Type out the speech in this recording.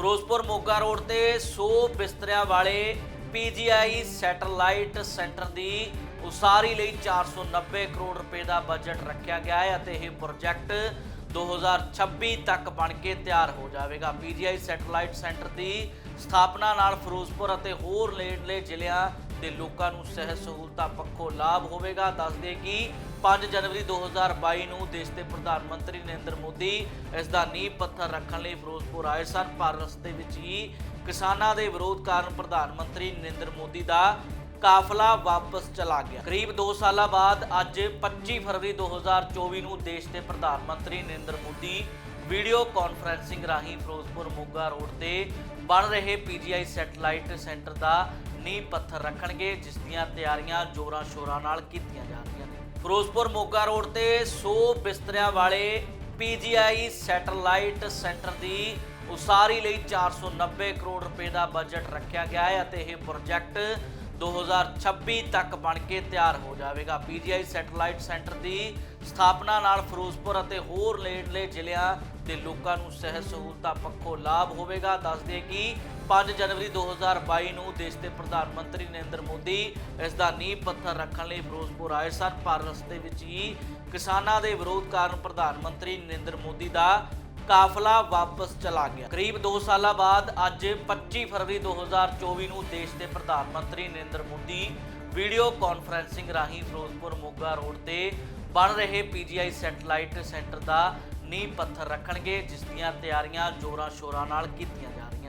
Firozpur Moga road ਤੇ 100 ਬਿਸਤਰਿਆਂ ਵਾਲੇ PGI satellite centre ਦੀ ਉਸਾਰੀ ਲਈ 490 ਕਰੋੜ ਰੁਪਏ ਦਾ ਬਜਟ ਰੱਖਿਆ ਗਿਆ ਹੈ ਅਤੇ ਇਹ ਪ੍ਰੋਜੈਕਟ 2026 ਤੱਕ ਬਣ ਕੇ ਤਿਆਰ ਹੋ ਜਾਵੇਗਾ। ਪੀਜੀਆਈ ਸੈਟਲਾਈਟ ਸੈਂਟਰ ਦੀ ਸਥਾਪਨਾ ਨਾਲ ਫਿਰੋਜ਼ਪੁਰ ਅਤੇ ਹੋਰ ਨੇੜਲੇ ਜ਼ਿਲ੍ਹਿਆਂ ਦੇ ਲੋਕਾਂ ਨੂੰ ਸਿਹਤ ਸਹੂਲਤਾਂ ਪੱਖੋਂ ਲਾਭ ਹੋਵੇਗਾ। ਦੱਸਦੇ ਕਿ 5 ਜਨਵਰੀ 2022 ਨੂੰ ਦੇਸ਼ ਦੇ ਪ੍ਰਧਾਨ ਮੰਤਰੀ ਨਰਿੰਦਰ ਮੋਦੀ ਇਸ ਦਾ ਨੀਂਹ ਪੱਥਰ ਰੱਖਣ ਲਈ ਫਿਰੋਜ਼ਪੁਰ ਆਏ ਸਨ, ਪਰ ਰਸਤੇ ਵਿੱਚ ਹੀ ਕਿਸਾਨਾਂ ਦੇ ਵਿਰੋਧ ਕਾਰਨ ਪ੍ਰਧਾਨ ਮੰਤਰੀ ਨਰਿੰਦਰ ਮੋਦੀ ਦਾ ਕਾਫਲਾ ਵਾਪਸ ਚਲਾ ਗਿਆ। ਕਰੀਬ 2 ਸਾਲਾਂ ਬਾਅਦ ਅੱਜ 25 ਫਰਵਰੀ 2024 ਨੂੰ ਦੇਸ਼ ਦੇ ਪ੍ਰਧਾਨ ਮੰਤਰੀ ਨਰਿੰਦਰ ਮੋਦੀ ਵੀਡੀਓ ਕਾਨਫਰੈਂਸਿੰਗ ਰਾਹੀਂ ਫਿਰੋਜ਼ਪੁਰ ਮੋਗਾ ਰੋਡ ਤੇ ਬਣ ਰਹੇ ਪੀਜੀਆਈ ਸੈਟੇਲਾਈਟ ਸੈਂਟਰ ਦਾ ਨੀਂਹ ਪੱਥਰ ਰੱਖਣਗੇ, ਜਿਸ ਦੀਆਂ ਤਿਆਰੀਆਂ ਜੋਰਾਂ ਸ਼ੋਰਾਂ ਨਾਲ ਕੀਤੀਆਂ ਜਾ ਰਹੀਆਂ ਨੇ। ਫਿਰੋਜ਼ਪੁਰ ਮੋਗਾ ਰੋਡ ਤੇ 100 ਬਿਸਤਰਿਆਂ ਵਾਲੇ ਪੀਜੀਆਈ ਸੈਟਲਾਈਟ ਸੈਂਟਰ ਦੀ ਉਸਾਰੀ ਲਈ 490 ਕਰੋੜ ਰੁਪਏ ਦਾ ਬਜਟ ਰੱਖਿਆ ਗਿਆ ਹੈ ਅਤੇ ਇਹ ਪ੍ਰੋਜੈਕਟ 2026 ਤੱਕ ਬਣ ਕੇ ਤਿਆਰ ਹੋ ਜਾਵੇਗਾ। ਪੀਜੀਆਈ ਸੈਟਲਾਈਟ ਸੈਂਟਰ ਦੀ ਸਥਾਪਨਾ ਨਾਲ ਫਿਰੋਜ਼ਪੁਰ ਅਤੇ ਹੋਰ ਨੇੜਲੇ ਜ਼ਿਲ੍ਹਿਆਂ ਦੇ ਲੋਕਾਂ ਨੂੰ ਸਹਿ ਸਹੂਲਤਾਂ ਪੱਖੋਂ ਲਾਭ ਹੋਵੇਗਾ। ਦੱਸਦੇ ਕਿ 5 ਜਨਵਰੀ 2022 ਨੂੰ ਦੇਸ਼ ਦੇ ਪ੍ਰਧਾਨ ਮੰਤਰੀ ਨਰਿੰਦਰ ਮੋਦੀ ਇਸ ਦਾ ਨੀਂਹ ਪੱਥਰ ਰੱਖਣ ਲਈ ਫਿਰੋਜ਼ਪੁਰ ਆਏ ਸਨ। ਪਰ ਰਸਤੇ ਵਿੱਚ ਹੀ ਕਿਸਾਨਾਂ ਦੇ ਵਿਰੋਧ ਕਾਰਨ ਪ੍ਰਧਾਨ ਮੰਤਰੀ ਨਰਿੰਦਰ ਮੋਦੀ ਦਾ ਕਾਫਲਾ ਵਾਪਸ ਚਲਾ ਗਿਆ। ਕਰੀਬ 2 ਸਾਲਾਂ ਬਾਅਦ ਅੱਜ 25 ਫਰਵਰੀ 2024 ਨੂੰ ਦੇਸ਼ ਦੇ ਪ੍ਰਧਾਨ ਮੰਤਰੀ ਨਰਿੰਦਰ ਮੋਦੀ ਵੀਡੀਓ ਕਾਨਫਰੈਂਸਿੰਗ ਰਾਹੀਂ ਫਿਰੋਜ਼ਪੁਰ ਮੋਗਾ ਰੋਡ ਤੇ ਬਣ ਰਹੇ ਪੀਜੀਆਈ ਸੈਟਲਾਈਟ ਸੈਂਟਰ ਦਾ ਨੀਂਹ ਪੱਥਰ ਰੱਖਣਗੇ ਜਿਸ ਦੀਆਂ ਤਿਆਰੀਆਂ ਜੋਰਾਂ ਸ਼ੋਰਾਂ ਨਾਲ ਕੀਤੀਆਂ ਜਾ ਰਹੀਆਂ